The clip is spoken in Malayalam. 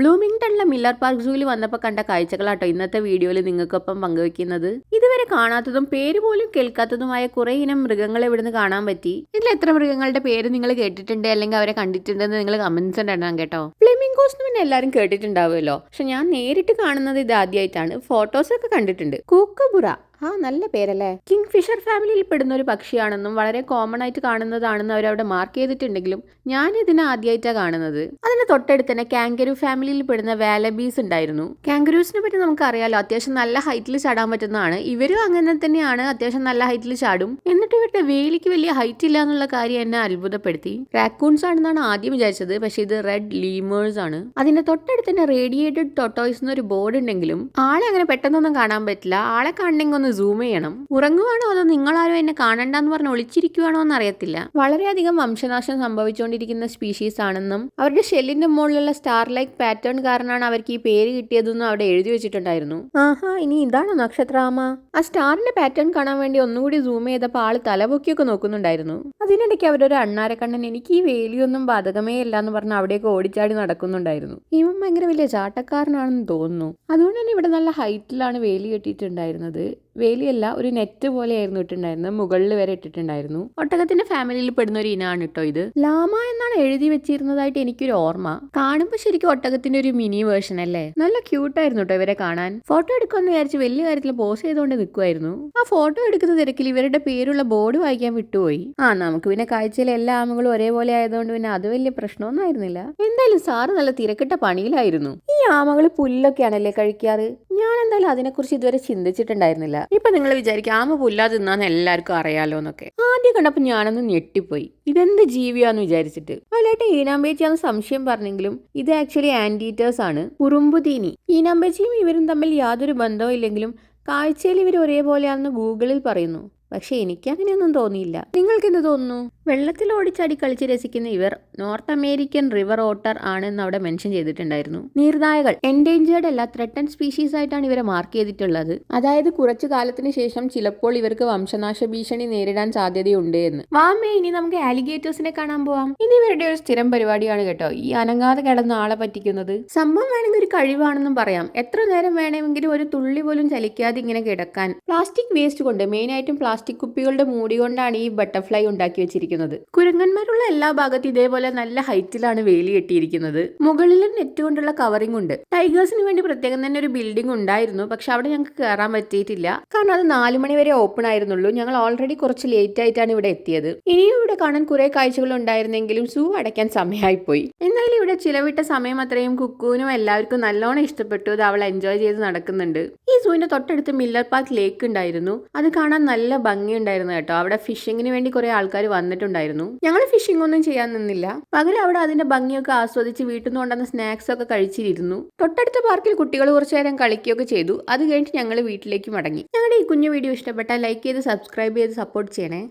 ബ്ലൂമിംഗ്ടണിലെ മില്ലർ പാർക്ക് സൂവിൽ വന്നപ്പോൾ കണ്ട കാഴ്ചകളാട്ടോ ഇന്നത്തെ വീഡിയോയിൽ നിങ്ങൾക്കൊപ്പം പങ്കുവെക്കുന്നത്. ഇതുവരെ കാണാത്തതും പേര് പോലും കേൾക്കാത്തതുമായ കുറെ ഇനം മൃഗങ്ങളെ ഇവിടുന്ന് കാണാൻ പറ്റി. ഇതിൽ എത്ര മൃഗങ്ങളുടെ പേര് നിങ്ങൾ കേട്ടിട്ടുണ്ട് അല്ലെങ്കിൽ അവരെ കണ്ടിട്ടുണ്ടെന്ന് നിങ്ങൾ കമന്റ്സ് ഇടണം കേട്ടോ. ഫ്ലെമിംഗോസ് പിന്നെ എല്ലാവരും കേട്ടിട്ടുണ്ടാവുമല്ലോ. പക്ഷെ ഞാൻ നേരിട്ട് കാണുന്നത് ഇത് ആദ്യമായിട്ടാണ് ഫോട്ടോസൊക്കെ കണ്ടിട്ടുണ്ട്. കൂക്കബുറ ആ നല്ല പേരല്ലേ? കിങ് ഫിഷർ ഫാമിലിയിൽ പെടുന്ന ഒരു പക്ഷിയാണെന്നും വളരെ കോമൺ ആയിട്ട് കാണുന്നതാണെന്നും അവരവിടെ മാർക്ക് ചെയ്തിട്ടുണ്ടെങ്കിലും ഞാൻ ഇതിനെ ആദ്യമായിട്ടാണ് കാണുന്നത്. അതിന് തൊട്ടടുത്ത് തന്നെ കാങ്കരു ഫാമിലിയിൽ പെടുന്ന വാലബീസ് ഉണ്ടായിരുന്നു. കാങ്കരൂസിനെ പറ്റി നമുക്ക് അറിയാലോ അത്യാവശ്യം നല്ല ഹൈറ്റിൽ ചാടാൻ പറ്റുന്നതാണ്. ഇവരും അങ്ങനെ തന്നെയാണ് അത്യാവശ്യം നല്ല ഹൈറ്റിൽ ചാടും. എന്നിട്ട് ഇവരുടെ വേലിക്ക് വലിയ ഹൈറ്റ് ഇല്ല എന്നുള്ള കാര്യം എന്നെ അത്ഭുതപ്പെടുത്തി. റാക്കൂൺസ് ആണെന്നാണ് ആദ്യം വിചാരിച്ചത് പക്ഷേ ഇത് റെഡ് ലീമേഴ്സ് ആണ്. അതിന്റെ തൊട്ടടുത്ത് തന്നെ റേഡിയേറ്റഡ് ടൊട്ടോയ്സ് എന്നൊരു ബോർഡ് ഉണ്ടെങ്കിലും ആളെ അങ്ങനെ പെട്ടെന്നൊന്നും കാണാൻ പറ്റില്ല. ആളെ കാണണമെങ്കിൽ ഒന്ന് സൂം ചെയ്യണം. ഉറങ്ങുവാണോ അതോ നിങ്ങളാരോ എന്നെ കാണണ്ടെന്ന് പറഞ്ഞ് ഒളിച്ചിരിക്കുവാണോ എന്ന് അറിയത്തില്ല വളരെയധികം വംശനാശം സംഭവിച്ചുകൊണ്ടിരിക്കുന്ന സ്പീഷീസ് ആണെന്നും അവരുടെ ഷെല്ലിന്റെ മുകളിലുള്ള സ്റ്റാർ ലൈക്ക് പാറ്റേൺ കാരണമാണ് അവർക്ക് ഈ പേര് കിട്ടിയതെന്നും അവിടെ എഴുതി വെച്ചിട്ടുണ്ടായിരുന്നു. ആഹാ ഇനി ഇതാണോ നക്ഷത്രാമ? ആ സ്റ്റാറിന്റെ പാറ്റേൺ കാണാൻ വേണ്ടി ഒന്നുകൂടി സൂം ചെയ്തപ്പോൾ ആൾ തലപൊക്കിയൊക്കെ നോക്കുന്നുണ്ടായിരുന്നു. അതിനിടയ്ക്ക് അവരൊരു അണ്ണാരക്കണ്ണൻ എനിക്ക് ഈ വേലിയൊന്നും ബാധകമേ അല്ല എന്ന് പറഞ്ഞ് അവിടെയൊക്കെ ഓടിച്ചാടി നടക്കുന്നുണ്ടായിരുന്നു. ഇവൻ ഭയങ്കര വലിയ ചാട്ടക്കാരനാണെന്ന് തോന്നുന്നു. അതുകൊണ്ട് തന്നെ ഇവിടെ നല്ല ഹൈറ്റിലാണ് വേലി കെട്ടിയിട്ടുണ്ടായിരുന്നത്. വേലിയല്ല ഒരു നെറ്റ് പോലെ ആയിരുന്നു ഇട്ടിട്ടുണ്ടായിരുന്നത്. മുകളിൽ വരെ ഇട്ടിട്ടുണ്ടായിരുന്നു. ഒട്ടകത്തിന്റെ ഫാമിലിയിൽ പെടുന്ന ഒരു ഇനാണ് കേട്ടോ ഇത്. ലാമ എന്നാണ് എഴുതി വെച്ചിരുന്നതായിട്ട് എനിക്കൊരു ഓർമ്മ. കാണുമ്പോൾ ശരിക്കും ഒട്ടകത്തിന്റെ ഒരു മിനി വേർഷൻ അല്ലേ? നല്ല ക്യൂട്ടായിരുന്നു കേട്ടോ ഇവരെ കാണാൻ. ഫോട്ടോ എടുക്കുമെന്ന് വിചാരിച്ച് വലിയ കാര്യത്തിൽ പോസ് ചെയ്തുകൊണ്ട് നിൽക്കുമായിരുന്നു ആ ഫോട്ടോ എടുക്കുന്ന തിരക്കിൽ ഇവരുടെ പേരുള്ള ബോർഡ് വായിക്കാൻ വിട്ടുപോയി. ആ നമുക്ക് പിന്നെ കാഴ്ചയിലെ എല്ലാ ആമകളും ഒരേപോലെ ആയതുകൊണ്ട് പിന്നെ അത് വലിയ പ്രശ്നമൊന്നും ആയിരുന്നില്ല. എന്തായാലും സാറ് നല്ല തിരക്കിട്ട പണിയിലായിരുന്നു. ഈ ആമകൾ പുല്ലൊക്കെയാണല്ലേ കഴിക്കാറ്? ഞാൻ എന്തായാലും അതിനെക്കുറിച്ച് ഇതുവരെ ചിന്തിച്ചിട്ടുണ്ടായിരുന്നില്ല. ഇപ്പൊ നിങ്ങൾ വിചാരിക്കും ആമ പുല്ലാ തിന്നാന്ന് എല്ലാവർക്കും അറിയാലോ എന്നൊക്കെ ആദ്യം കണ്ടപ്പോൾ ഞാനൊന്ന് ഞെട്ടിപ്പോയി. ഇതെന്ത് ജീവിയാന്ന് വിചാരിച്ചിട്ട്. അതിലായിട്ട് ഈനാമ്പേച്ചിയാന്ന് സംശയം പറഞ്ഞെങ്കിലും ഇത് ആക്ച്വലി ആന്റീറ്റേഴ്സ് ആണ്. കുറുമ്പുതീനി ഈനാമ്പേച്ചിയും ഇവരും തമ്മിൽ യാതൊരു ബന്ധവും ഇല്ലെങ്കിലും കാഴ്ചയിൽ ഇവർ ഒരേപോലെയാണെന്ന് ഗൂഗിളിൽ പറയുന്നു. പക്ഷെ എനിക്ക് അങ്ങനെയൊന്നും തോന്നിയില്ല. നിങ്ങൾക്ക് എന്ത് തോന്നുന്നു? വെള്ളത്തിൽ ഓടിച്ചാടി കളിച്ച് രസിക്കുന്ന ഇവർ നോർത്ത് അമേരിക്കൻ റിവർ ഓട്ടർ ആണെന്ന് അവിടെ മെൻഷൻ ചെയ്തിട്ടുണ്ടായിരുന്നു. നീർനായകൾ എൻഡേഞ്ചേർഡ് അല്ല ത്രെട്ടൺ സ്പീഷീസ് ആയിട്ടാണ് ഇവരെ മാർക്ക് ചെയ്തിട്ടുള്ളത്. അതായത് കുറച്ചു കാലത്തിന് ശേഷം ചിലപ്പോൾ ഇവർക്ക് വംശനാശ ഭീഷണി നേരിടാൻ സാധ്യതയുണ്ട് എന്ന് വാമേ ഇനി നമുക്ക് ആലിഗേറ്റേഴ്സിനെ കാണാൻ പോവാം. ഇനി ഇവരുടെ ഒരു സ്ഥിരം പരിപാടിയാണ് കേട്ടോ ഈ അനങ്ങാതെ കിടന്ന ആളെ പറ്റിക്കുന്നത്. സംഭവം വേണമെങ്കിൽ ഒരു കഴിവാണെന്നും പറയാം. എത്ര നേരം വേണമെങ്കിലും ഒരു തുള്ളി പോലും ചലിക്കാതെ ഇങ്ങനെ കിടക്കാൻ. പ്ലാസ്റ്റിക് വേസ്റ്റ് കൊണ്ട് മെയിനായിട്ടും പ്ലാസ്റ്റിക് കുപ്പികളുടെ മൂടി കൊണ്ടാണ് ഈ ബട്ടർഫ്ലൈ ഉണ്ടാക്കി വെച്ചിരിക്കുന്നത്. കുരങ്ങന്മാരുള്ള എല്ലാ ഭാഗത്തും ഇതേപോലെ നല്ല ഹൈറ്റിലാണ് വേലി കെട്ടിയിരിക്കുന്നത്. മുകളിലും നെറ്റ് കൊണ്ടുള്ള കവറിംഗ് ഉണ്ട്. ടൈഗേഴ്സിന് വേണ്ടി പ്രത്യേകം തന്നെ ഒരു ബിൽഡിംഗ് ഉണ്ടായിരുന്നു. പക്ഷെ അവിടെ ഞങ്ങൾക്ക് കയറാൻ പറ്റിയിട്ടില്ല. കാരണം അത് നാലു മണി വരെ ഓപ്പൺ ആയിരുന്നുള്ളൂ. ഞങ്ങൾ ഓൾറെഡി കുറച്ച് ലേറ്റ് ആയിട്ടാണ് ഇവിടെ എത്തിയത്. ഇനിയും ഇവിടെ കാണാൻ കുറെ കാഴ്ചകൾ ഉണ്ടായിരുന്നെങ്കിലും സൂ അടയ്ക്കാൻ സമയമായിപ്പോയി. എന്നാലും ഇവിടെ ചിലവിട്ട സമയം അത്രയും കുക്കുവിനും എല്ലാവർക്കും നല്ലോണം ഇഷ്ടപ്പെട്ടു. അത് അവൾ എൻജോയ് ചെയ്ത് നടക്കുന്നുണ്ട്. ഈ സൂവിന്റെ തൊട്ടടുത്ത് മില്ലർ പാർക്ക് ലേക്ക് ഉണ്ടായിരുന്നു. അത് കാണാൻ നല്ല ഭംഗിയുണ്ടായിരുന്നു കേട്ടോ. അവിടെ ഫിഷിങ്ങിന് വേണ്ടി കുറെ ആൾക്കാർ വന്നിട്ടുണ്ടായിരുന്നു. ഞങ്ങൾ ഫിഷിംഗ് ഒന്നും ചെയ്യാൻ നിന്നില്ല. പകരം അവിടെ അതിന്റെ ഭംഗിയൊക്കെ ആസ്വദിച്ച് വീട്ടിൽ നിന്ന് കൊണ്ടുവന്ന സ്നാക്സ് ഒക്കെ കഴിച്ചിരുന്നു. തൊട്ടടുത്ത പാർക്കിൽ കുട്ടികൾ കുറച്ചു നേരം കളിക്കുകയൊക്കെ ചെയ്തു. അത് കഴിഞ്ഞിട്ട് ഞങ്ങൾ വീട്ടിലേക്ക് മടങ്ങി. ഞങ്ങളുടെ ഈ കുഞ്ഞു വീഡിയോ ഇഷ്ടപ്പെട്ടാൽ ലൈക്ക് ചെയ്ത് സബ്സ്ക്രൈബ് ചെയ്ത് സപ്പോർട്ട് ചെയ്യണേ.